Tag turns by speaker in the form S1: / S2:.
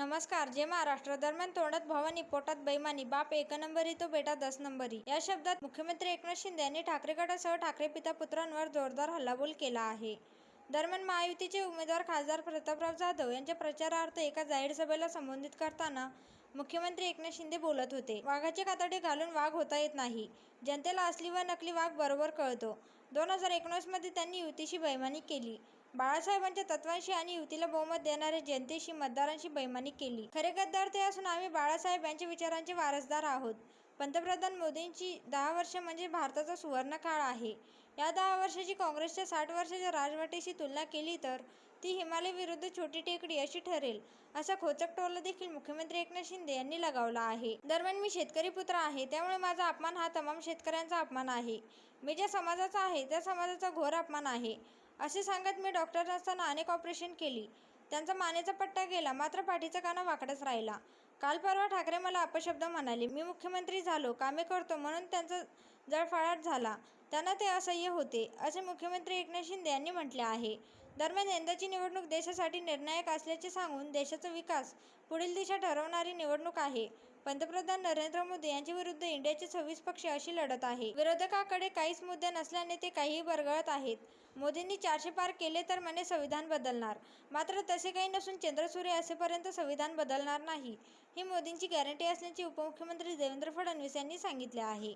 S1: नमस्कार जे महाराष्ट्र दरम्यान तोंडात भवानी पोटात बैमानी बाप एक नंबरी तो बेटा दस नंबरी. या शब्दात मुख्यमंत्री एकनाथ शिंदे यांनी ठाकरे गटासह ठाकरे पिता पुत्रांवर जोरदार हल्लाबोल केला आहे. दरम्यान महायुतीचे उमेदवार खासदार प्रतापराव जाधव यांच्या प्रचारार्थ एका जाहीर सभेला संबोधित करताना मुख्यमंत्री एकनाथ शिंदे बोलत होते. वाघाचे कातडे घालून वाघ होता येत नाही. जनतेला असली व नकली वाघ बरोबर कळतो. दोन हजार एकोणीसमध्ये त्यांनी युतीशी बैमानी केली. बाळासाहेबांच्या तत्वांशी आणि युतीला बहुमत देणाऱ्या जनतेशी मतदारांशी बैमानी केली. खरे गद्दार ते असून आम्ही बाळासाहेब यांच्या विचारांचे वारसदार आहोत. पंतप्रधान मोदींची दहा वर्ष म्हणजे भारताचा सुवर्ण काळ आहे. या दहा वर्षाची काँग्रेसच्या साठ वर्षाच्या राजवटीशी तुलना केली तर ती हिमालय विरुद्ध छोटी टेकडी अशी ठरेल असा खोचक टोला देखील मुख्यमंत्री एकनाथ शिंदे यांनी लगावला आहे. दरम्यान मी शेतकरी पुत्र आहे त्यामुळे माझा अपमान हा तमाम शेतकऱ्यांचा अपमान आहे. मी ज्या समाजाचा आहे त्या समाजाचा घोर अपमान आहे. असे सांगत मी डॉक्टर असताना अनेक ऑपरेशन केली. त्यांचा मानेचा पट्टा गेला मात्र पाठीचा काना वाकडाच राहिला. काल परवा ठाकरे मला अपशब्द म्हणाले मी मुख्यमंत्री झालो कामे करतो म्हणून त्यांचा जळफळाट झाला. त्यांना ते असह्य होते असे मुख्यमंत्री एकनाथ शिंदे यांनी म्हटले आहे. दरम्यान यंदाची निवडणूक देशासाठी निर्णायक असल्याचे सांगून देशाचा विकास पुढील दिशा ठरवणारी निवडणूक आहे. पंतप्रधान नरेंद्र मोदी यांच्या विरुद्ध इंडियाचे सव्वीस पक्ष अशी लढत आहे. विरोधकाकडे काहीच मुद्दे नसल्याने ते काहीही बरगळत आहेत. मोदींनी चारशे पार केले तर म्हणे संविधान बदलणार. मात्र तसे काही नसून चंद्रसूर्य असेपर्यंत संविधान बदलणार नाही ही मोदींची गॅरंटी असल्याचे उपमुख्यमंत्री देवेंद्र फडणवीस यांनी सांगितले आहे.